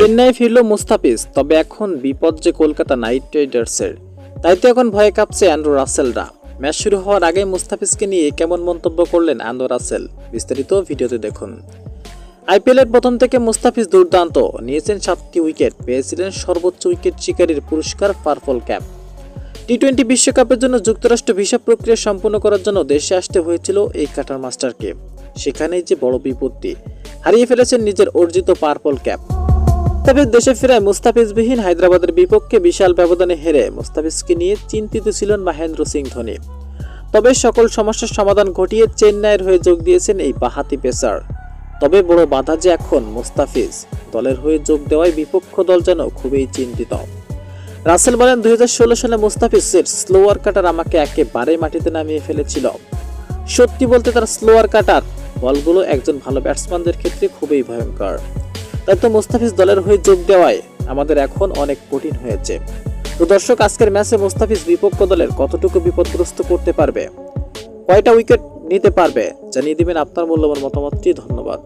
চেন্নাই ফিরল মুস্তাফিজ, তবে এখন বিপদ যে কলকাতা নাইট রাইডার্সের। তাই তো এখন ভয়ে কাঁপছে অ্যান্ড্রু রাসেলরা। ম্যাচ শুরু হওয়ার আগে মুস্তাফিজকে নিয়ে কেমন মন্তব্য করলেন অ্যান্ড্রু রাসেল? বিস্তারিত ভিডিওতে দেখুন। আইপিএলের প্রথম থেকে মুস্তাফিজ দুর্দান্ত। নিয়েছেন সাতটি উইকেট, পেয়েছিলেন সর্বোচ্চ উইকেট শিকারীর পুরস্কার পার্পল ক্যাপ। টি টোয়েন্টি বিশ্বকাপের জন্য যুক্তরাষ্ট্র ভিসা প্রক্রিয়া সম্পূর্ণ করার জন্য দেশে আসতে হয়েছিল এই কাটার মাস্টারকে। সেখানেই যে বড় বিপত্তি। হারিয়ে ফেলেছেন নিজের অর্জিত পার্পল ক্যাপ তবে দেশে ফেরায় মুস্তাফিজবিহীন হায়দ্রাবাদের বিপক্ষে বিশাল ব্যবধানে হেরে মুস্তাফিজকে নিয়ে চিন্তিত ছিলেন মহেন্দ্র সিং ধোনি। তবে সকল সমস্যার সমাধান ঘটিয়ে চেন্নাইয়ের হয়ে যোগ দিয়েছেন এই বাহাতি পেসার। তবে বড় বাধা যে এখন মুস্তাফিজ, দলের হয়ে যোগ দেওয়ায় বিপক্ষ দল যেন খুবই চিন্তিত। রাসেল বলেন, দুই হাজার ষোলো সালে মুস্তাফিজের স্লোয়ার কাটার আমাকে একেবারে মাটিতে নামিয়ে ফেলেছিল। সত্যি বলতে তার স্লোয়ার কাটার বলগুলো একজন ভালো ব্যাটসম্যানদের ক্ষেত্রে খুবই ভয়ঙ্কর। তাই তো মুস্তাফিজ দলের হয়ে যোগ দেওয়ায় আমাদের এখন অনেক কঠিন হয়েছে। তো দর্শক, আজকের ম্যাচে মুস্তাফিজ বিপক্ষ দলের কতটুকু বিপদগ্রস্ত করতে পারবে? কয়টা উইকেট নিতে পারবে? জানিয়ে দিবেন আপনার মূল্যবান মতামতটি। ধন্যবাদ।